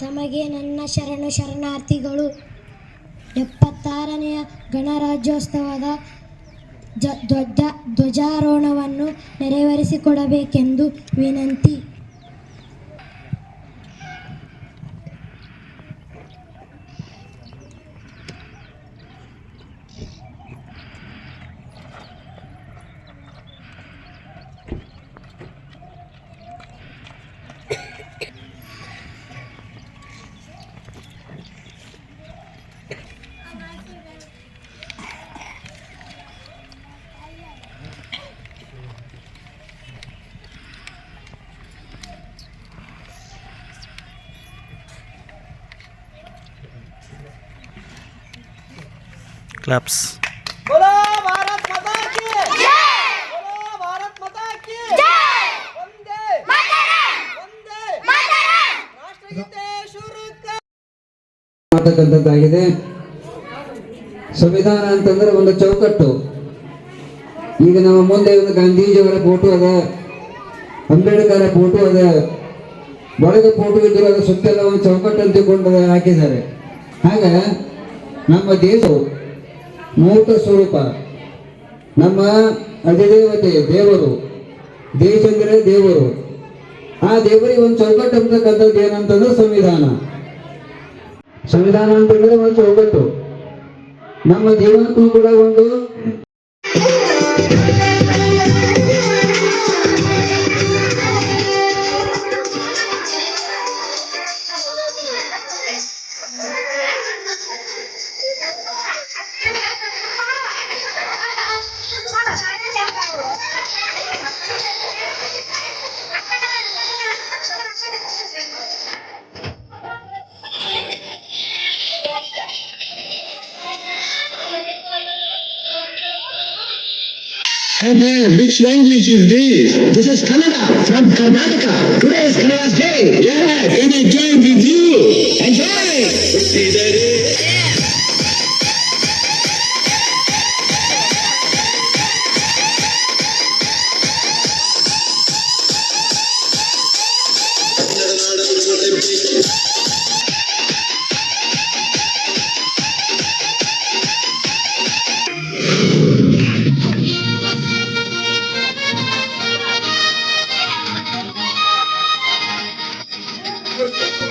ತಮಗೆ ನನ್ನ ಶರಣು ಶರಣಾರ್ಥಿಗಳು. ಎಪ್ಪತ್ತಾರನೆಯ ಗಣರಾಜ್ಯೋತ್ಸವದ ಧ್ವಜ ಧ್ವಜಾರೋಹಣವನ್ನು ನೆರವೇರಿಸಿಕೊಡಬೇಕೆಂದು ವಿನಂತಿ. ಶುರು ಮಾಡತಕ್ಕಂಥದ್ದಾಗಿದೆ ಸಂವಿಧಾನ ಅಂತಂದ್ರೆ ಒಂದು ಚೌಕಟ್ಟು. ಈಗ ನಮ್ಮ ಮುಂದೆ ಒಂದು ಗಾಂಧೀಜಿಯವರ ಫೋಟೋ ಅದ ಅಂಬೇಡ್ಕರ್ ಫೋಟೋ ಅದ. ಒಳಗೆ ಫೋಟೋ ಇದ್ರು ಅದು ಸುತ್ತೆಲ್ಲ ಒಂದು ಚೌಕಟ್ಟು ಅಂತ ಹಾಕಿದ್ದಾರೆ. ಹಾಗ ನಮ್ಮ ದೇಶವು ಮೂರ್ತ ಸ್ವರೂಪ. ನಮ್ಮ ಅಧಿದೇವತೆ ದೇವರು ದೇಶ ಅಂದ್ರೆ ದೇವರು. ಆ ದೇವರಿಗೆ ಒಂದು ಚೌಕಟ್ಟು ಅಂತಕ್ಕಂಥದ್ದು ಏನಂತಂದ್ರೆ ಸಂವಿಧಾನ. ಸಂವಿಧಾನ ಅಂತಂದ್ರೆ ಒಂದು ಚೌಕಟ್ಟು. ನಮ್ಮ ಜೀವನಕ್ಕೂ ಕೂಡ ಒಂದು Hey man, which language is this? This is Kannada from Karnataka. Today is Kannada's day. Yeah, can I join with you? Enjoy! Gracias.